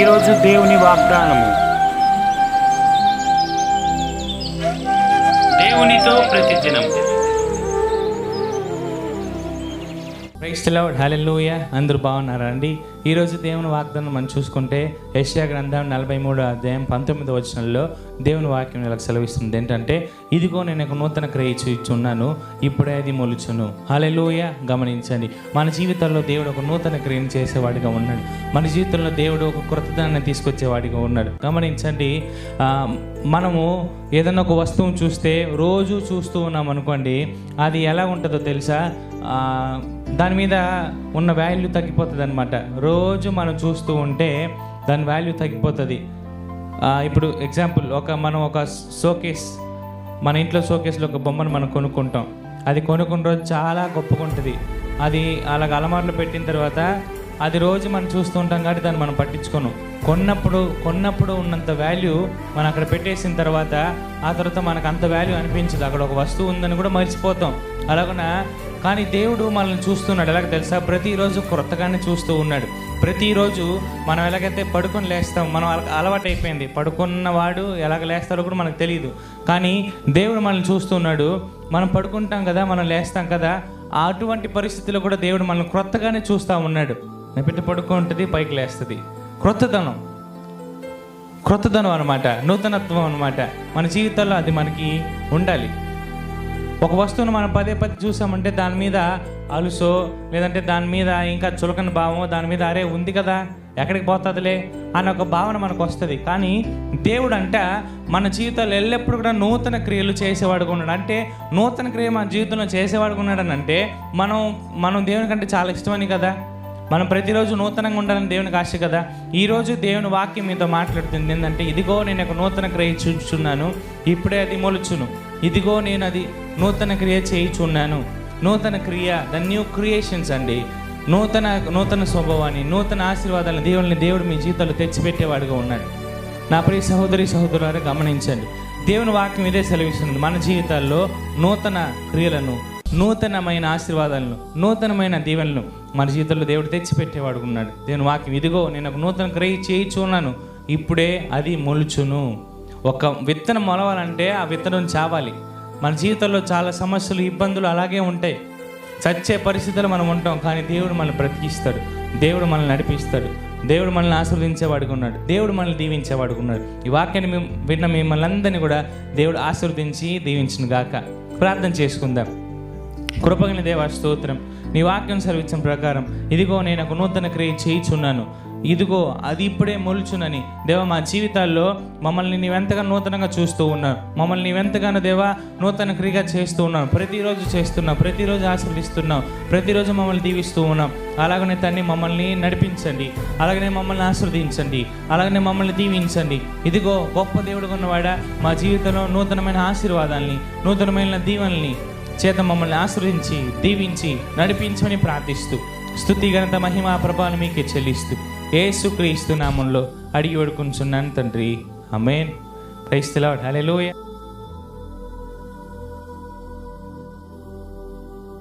ఈరోజు దేవుని వాగ్దానము. దేవునితో ప్రతిదినం. లార్డ్ హల్లెలూయ అందరూ బాగున్నారా అండి? ఈరోజు దేవుని వాగ్దానం మనం చూసుకుంటే యెషయా గ్రంథం నలభై మూడు అధ్యాయం పంతొమ్మిది వచనంలో దేవుని వాక్యం ఇలా సెలవిస్తుంది ఏంటంటే ఇదిగో నేను ఒక నూతన క్రియ ఇచ్చున్నాను ఇప్పుడే అది మొలుచును. హల్లెలూయ గమనించండి. మన జీవితంలో దేవుడు ఒక నూతన క్రియను చేసేవాడిగా ఉన్నాడు. మన జీవితంలో దేవుడు ఒక కృతజ్ఞాన్ని తీసుకొచ్చేవాడిగా ఉన్నాడు. గమనించండి మనము ఏదైనా ఒక వస్తువును చూస్తే రోజు చూస్తూ ఉన్నాం అనుకోండి అది ఎలా ఉంటుందో తెలుసా? దాని మీద ఉన్న వాల్యూ తగ్గిపోతుంది అనమాట రోజు మనం చూస్తూ ఉంటే దాని వాల్యూ తగ్గిపోతుంది. ఇప్పుడు ఎగ్జాంపుల్ ఒక మనం ఒక షోకేస్ మన ఇంట్లో షోకేస్లో ఒక బొమ్మను మనం కొనుక్కుంటాం. అది కొనుక్కున్న రోజు చాలా గొప్పగా ఉంటుంది. అది అలాగ అలమార్లో పెట్టిన తర్వాత అది రోజు మనం చూస్తూ ఉంటాం కాబట్టి దాన్ని మనం పట్టించుకోను. కొన్నప్పుడు కొన్నప్పుడు ఉన్నంత వాల్యూ మనం అక్కడ పెట్టేసిన తర్వాత ఆ తర్వాత మనకు అంత వాల్యూ అనిపించదు. అక్కడ ఒక వస్తువు ఉందని కూడా మర్చిపోతాం. అలాగన? కానీ దేవుడు మనల్ని చూస్తున్నాడు. ఎలాగ తెలుసా? ప్రతిరోజు కొత్తగానే చూస్తూ ఉన్నాడు. ప్రతిరోజు మనం ఎలాగైతే పడుకొని లేస్తాం మనం అలవాటు అయిపోయింది పడుకున్నవాడు ఎలాగ లేస్తాడో కూడా మనకు తెలియదు కానీ దేవుడు మనల్ని చూస్తున్నాడు. మనం పడుకుంటాం కదా మనం లేస్తాం కదా అటువంటి పరిస్థితుల్లో కూడా దేవుడు మనల్ని క్రొత్తగానే చూస్తూ ఉన్నాడు. నా బిడ్డ పడుకుంటుంది పైకి లేస్తుంది. క్రొత్తదనం. క్రొత్తదనం అనమాట నూతనత్వం అనమాట మన జీవితంలో అది మనకి ఉండాలి. ఒక వస్తువును మనం పదే పదే చూసామంటే దాని మీద అలుసో లేదంటే దాని మీద ఇంకా చులకని భావమో దాని మీద అరే ఉంది కదా ఎక్కడికి పోతుందిలే అన్న ఒక భావన మనకు వస్తుంది. కానీ దేవుడు అంట మన జీవితాలు ఎల్లప్పుడూ కూడా నూతన క్రియలు చేసేవాడుగా ఉన్నాడు. అంటే నూతన క్రియ మన జీవితంలో చేసేవాడుగా ఉన్నాడని అంటే మనం మనం దేవుని కంటే చాలా ఇష్టమని కదా? మనం ప్రతిరోజు నూతనంగా ఉండాలని దేవునికి ఆశ కదా? ఈరోజు దేవుని వాక్యం మీతో మాట్లాడుతుంది. ఏంటంటే ఇదిగో నేను ఒక నూతన క్రియ చూచున్నాను ఇప్పుడే అది మొలుచును. ఇదిగో నేను అది నూతన క్రియ చేయిచున్నాను. నూతన క్రియ ద న్యూ క్రియేషన్స్ అండి. నూతన నూతన స్వభావాన్ని నూతన ఆశీర్వాదాలను దేవుని దేవుడు మీ జీవితంలో తెచ్చిపెట్టేవాడుగా ఉన్నాడు. నా ప్రియ సహోదరి సహోదరులారా గమనించండి. దేవుని వాక్యం ఇదే సెలవిస్తుంది మన జీవితాల్లో నూతన క్రియలను నూతనమైన ఆశీర్వాదాలను నూతనమైన దీవెనలను మన జీవితంలో దేవుడు తెచ్చిపెట్టేవాడు ఉన్నాడు. దేవుని వాక్యం ఇదిగో నేను ఒక నూతన క్రియ చేయిచున్నాను. ఇప్పుడే అది మొలుచును. ఒక విత్తనం మొలవాలంటే ఆ విత్తనం చావాలి. మన జీవితంలో చాలా సమస్యలు ఇబ్బందులు అలాగే ఉంటాయి. చచ్చే పరిస్థితులు మనం ఉంటాం కానీ దేవుడు మనల్ని బ్రతికిస్తాడు. దేవుడు మనల్ని నడిపిస్తాడు. దేవుడు మనల్ని ఆశీర్వదించేవాడుగా ఉన్నాడు. దేవుడు మనల్ని దీవించేవాడుగా ఉన్నాడు. ఈ వాక్యాన్ని మేము విన్న మిమ్మల్ని అందరినీ కూడా దేవుడు ఆశీర్వదించి దీవించిన గాక. ప్రార్థన చేసుకుందాం. కృపగిన దేవా స్తోత్రం. నీ వాక్యం సెలవిచ్చిన ప్రకారం ఇదిగో నేను ఒక నూతన క్రియ చేయిచున్నాను. ఇదిగో అది ఇప్పుడే మొలుచునని. దేవ మా జీవితాల్లో మమ్మల్ని నీవెంతగా నూతనంగా చూస్తూ ఉన్నావు మమ్మల్ని నీవెంతగానో దేవా నూతన క్రియగా చేస్తూ ఉన్నావు. ప్రతిరోజు చేస్తున్నావు ప్రతిరోజు ఆశీర్దిస్తున్నావు ప్రతిరోజు మమ్మల్ని దీవిస్తూ ఉన్నాం అలాగనే తన్ని మమ్మల్ని నడిపించండి. అలాగనే మమ్మల్ని ఆశీర్వదించండి. అలాగనే మమ్మల్ని దీవించండి. ఇదిగో గొప్ప దేవుడు ఉన్నవాడా మా జీవితంలో నూతనమైన ఆశీర్వాదాల్ని నూతనమైన దీవెనల్ని చేత మమ్మల్ని ఆశ్రయించి దీవించి నడిపించమని ప్రార్థిస్తూ స్తుతి ఘనత మహిమ ప్రభావం మీకే చెల్లిస్తూ. ఏసుక్రీస్తు నామంలో అడిగి వేడుకుంటున్నాను తండ్రి. అమేన్ క్రైస్తలాడ్ హల్లెలూయా.